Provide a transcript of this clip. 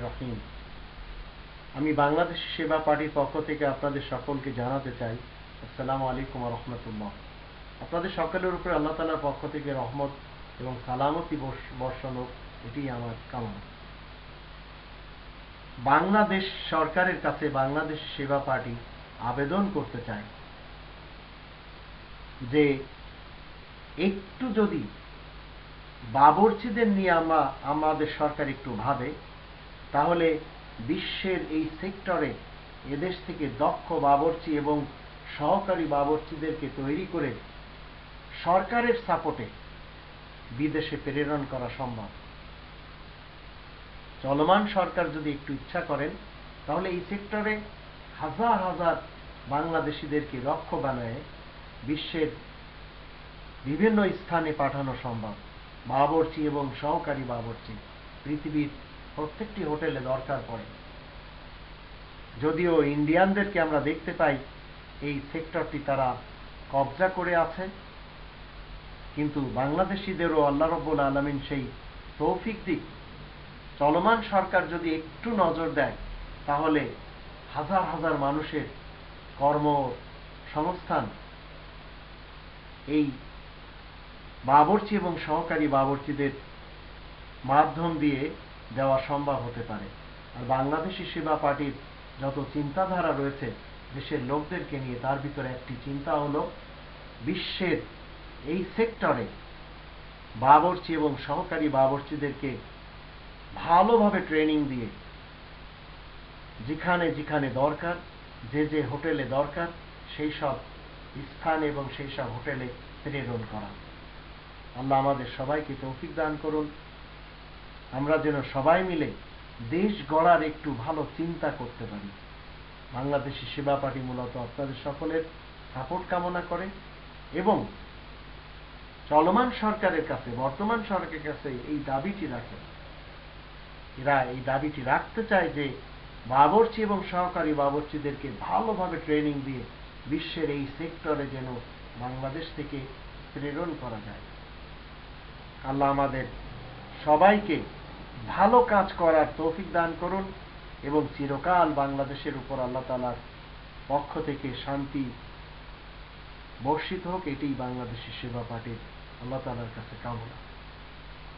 রহিম। আমি বাংলাদেশ সেবা পার্টির পক্ষ থেকে আপনাদের সকলকে জানাতে চাই, আসসালামু আলাইকুম রহমতুল্লাহ। আপনাদের সকলের উপরে আল্লাহ তালার পক্ষ থেকে রহমত এবং সালামতি বর্ষণ হোক এটি আমার কামনা। বাংলাদেশ সরকারের কাছে বাংলাদেশ সেবা পার্টি আবেদন করতে চায় যে একটু যদি বাবরচিদের নিয়ে আমরা আমাদের সরকার একটু ভাবে, তাহলে বিশ্বের এই সেক্টরে এদেশ থেকে দক্ষ বাবরচি এবং সহকারী বাবরচিদেরকে তৈরি করে সরকারের সাপোর্টে বিদেশে প্রেরণ করা সম্ভব। চলমান সরকার যদি একটু ইচ্ছা করেন, তাহলে এই সেক্টরে হাজার হাজার বাংলাদেশিদেরকে দক্ষ বানায় বিশ্বের বিভিন্ন স্থানে পাঠানো সম্ভব। বাবরচি এবং সহকারী বাবরচি। পৃথিবীর প্রত্যেকটি হোটেলে দরকার পড়ে। যদিও ইন্ডিয়ানদেরকে আমরা দেখতে পাই, এই সেক্টরটি তারা কবজা করে আছে। কিন্তু বাংলাদেশিদেরও আল্লাহ রব্বুল আলমিন সেই তৌফিক দিক। চলমান সরকার যদি একটু নজর দেয়, তাহলে হাজার হাজার মানুষের কর্ম সংস্থান এই বাবরচি এবং সহকারী বাবরচিদের মাধ্যম দিয়ে দেওয়া সম্ভব হতে পারে। আর বাংলাদেশি সেবা পার্টির যত চিন্তাধারা রয়েছে, দেশের লোকদেরকে নিয়ে তার ভিতরে একটি চিন্তা হল, বিশ্বের এই সেক্টরে বাবরচি এবং সহকারী বাবরচিদেরকে ভালোভাবে ট্রেনিং দিয়ে যেখানে যেখানে দরকার, যে যে হোটেলে দরকার, সেই সব স্থান এবং সেই সব হোটেলে প্রেরণ করা। আল্লাহ আমাদের সবাইকে তৌফিক দান করুন। আমরা যেন সবাই মিলে দেশ গড়ার একটু ভালো চিন্তা করতে পারি। বাংলাদেশি সেবা পার্টি মূলত আপনাদের সকলের সাপোর্ট কামনা করে এবং চলমান সরকারের কাছে, বর্তমান সরকারের কাছে এই দাবিটি রাখে এরা এই দাবিটি রাখতে চায় যে বাবরচি এবং সহকারী বাবরচিদেরকে ভালোভাবে ট্রেনিং দিয়ে বিশ্বের এই সেক্টরে যেন বাংলাদেশ থেকে প্রেরণ করা যায়। আল্লাহ আমাদের সবাইকে ভালো কাজ করার তৌফিক দান করুন এবং চিরকাল বাংলাদেশের উপর আল্লাহ তালার পক্ষ থেকে শান্তি বর্ষিত হোক এটি বাংলাদেশের সেবা পার্টির আল্লাহ তালার কাছে কামনা।